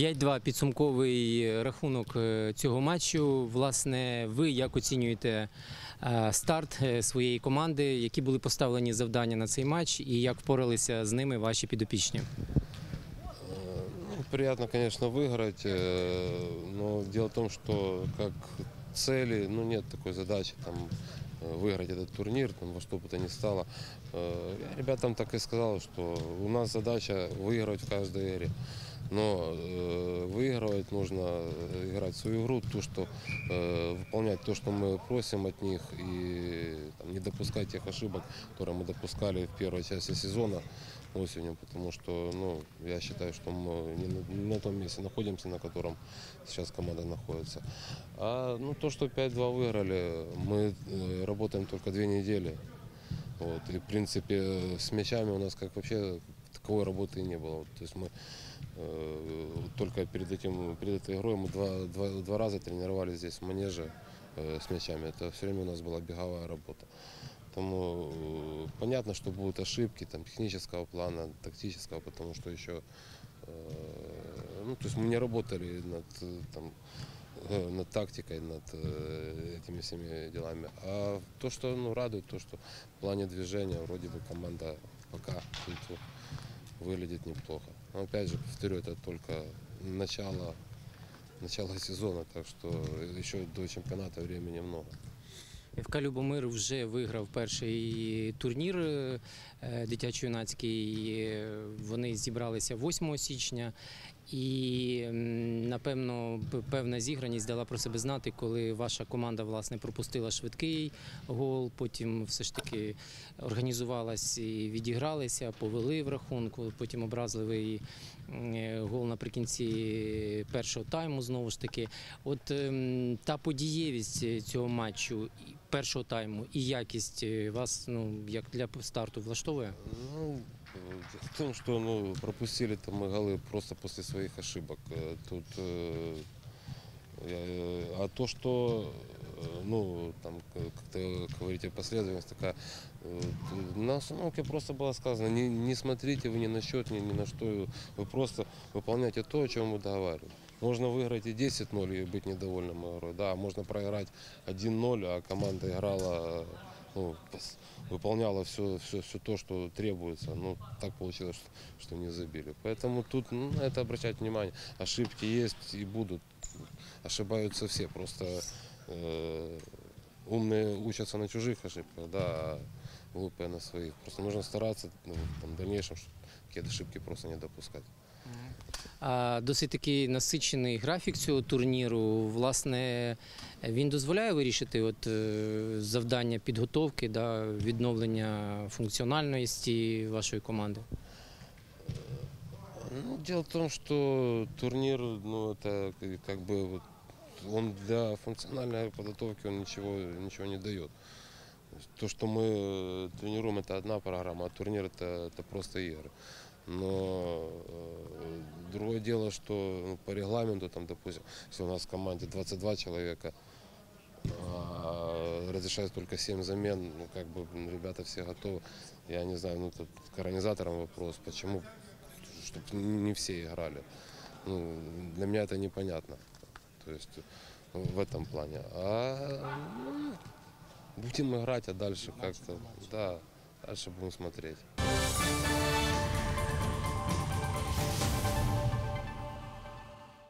5-2 підсумковий рахунок е, цього матчу. Власне, ви як оцінюєте е, старт е, своєї команди? Які були поставлені завдання на цей матч, і як впоралися з ними ваші підопічні? Ну, приятно, конечно, выиграть, э, но дело в том, что как цели, ну нет такой задачи там э, выиграть этот турнир, там, во что бы то ни стало. Э, Я ребятам так и сказал, что у нас задача выигрывать в каждой игре. Но э, выигрывать нужно э, играть свою игру, то, что э, выполнять то, что мы просим от них, и там, не допускать тех ошибок, которые мы допускали в первой части сезона осенью, потому что ну, я считаю, что мы не на, не на том месте находимся, на котором сейчас команда находится. А ну, то, что 5-2 выиграли, мы э, работаем только две недели. Вот, и, в принципе, с мячами у нас как вообще таковой работы не было. То есть мы э, только перед, этим, перед этой игрой мы два, два, два раза тренировались здесь в манеже э, с мячами. Это все время у нас была беговая работа. Поэтому э, понятно, что будут ошибки там, технического плана, тактического, потому что еще э, ну, то есть мы не работали над, э, там, э, над тактикой, над этими всеми делами. А то, что ну, радует, то, что в плане движения вроде бы команда пока выглядит неплохо. Но опять же, повторю, это только начало, начало сезона, так что еще до чемпионата времени много. ФК Любомир вже виграв перший турнір е, дитячо-юнацький. Вони зібралися 8 січня. І напевно певна зіграність дала про себе знати, коли ваша команда власне пропустила швидкий гол. Потім все ж таки організувалась і відігралися, повели в рахунку. Потім образливий е, гол наприкінці першого тайму. Знову ж таки, от ем, та подієвість цього матчу першого тайму і якість е, вас ну як для старту влаштовує? Ну, э, дело в том, что ну, пропустили там мы голы просто после своих ошибок. Э, Тут, э, я- а то, что, э, ну, там, к- как-то говорите, последовательность такая, э, на остановке просто было сказано, не, не смотрите вы ни на счет, ни, ни на что, вы просто выполняйте то, о чем мы договаривались. Можно выиграть и 10-0 и быть недовольным игрой, да, можно проиграть 1-0, а команда играла, ну, пос- выполняла все, все, все то, что требуется. Ну, так получилось, что, что не забили. Поэтому тут ну, на это обращать внимание. Ошибки есть и будут. Ошибаются все. Просто э, умные учатся на чужих ошибках, да, а глупые на своих. Просто нужно стараться ну, там, в дальнейшем чтоб какие-то ошибки просто не допускать. А досить такий насичений графік цього турніру. Власне, він дозволяє вирішити от, е, завдання підготовки, да, відновлення функціональності вашої команди. Ну, дело в том, что турнир, ну, это к- как бы вот, он для функциональной подготовки он ничего, ничего не дает. То есть То, что мы э, тренируем, это одна программа, а турнир это, это просто игры. Но э, другое дело, что ну, по регламенту, там, допустим, если у нас в команде 22 человека, а разрешается только 7 замен, ну, как бы м, ребята все готовы. Я не знаю, ну, тут к организаторам вопрос, почему чтобы не все играли. Ну, для меня это непонятно. То есть ну, в этом плане. А ну, будем играть, а дальше как-то, да, дальше будем смотреть.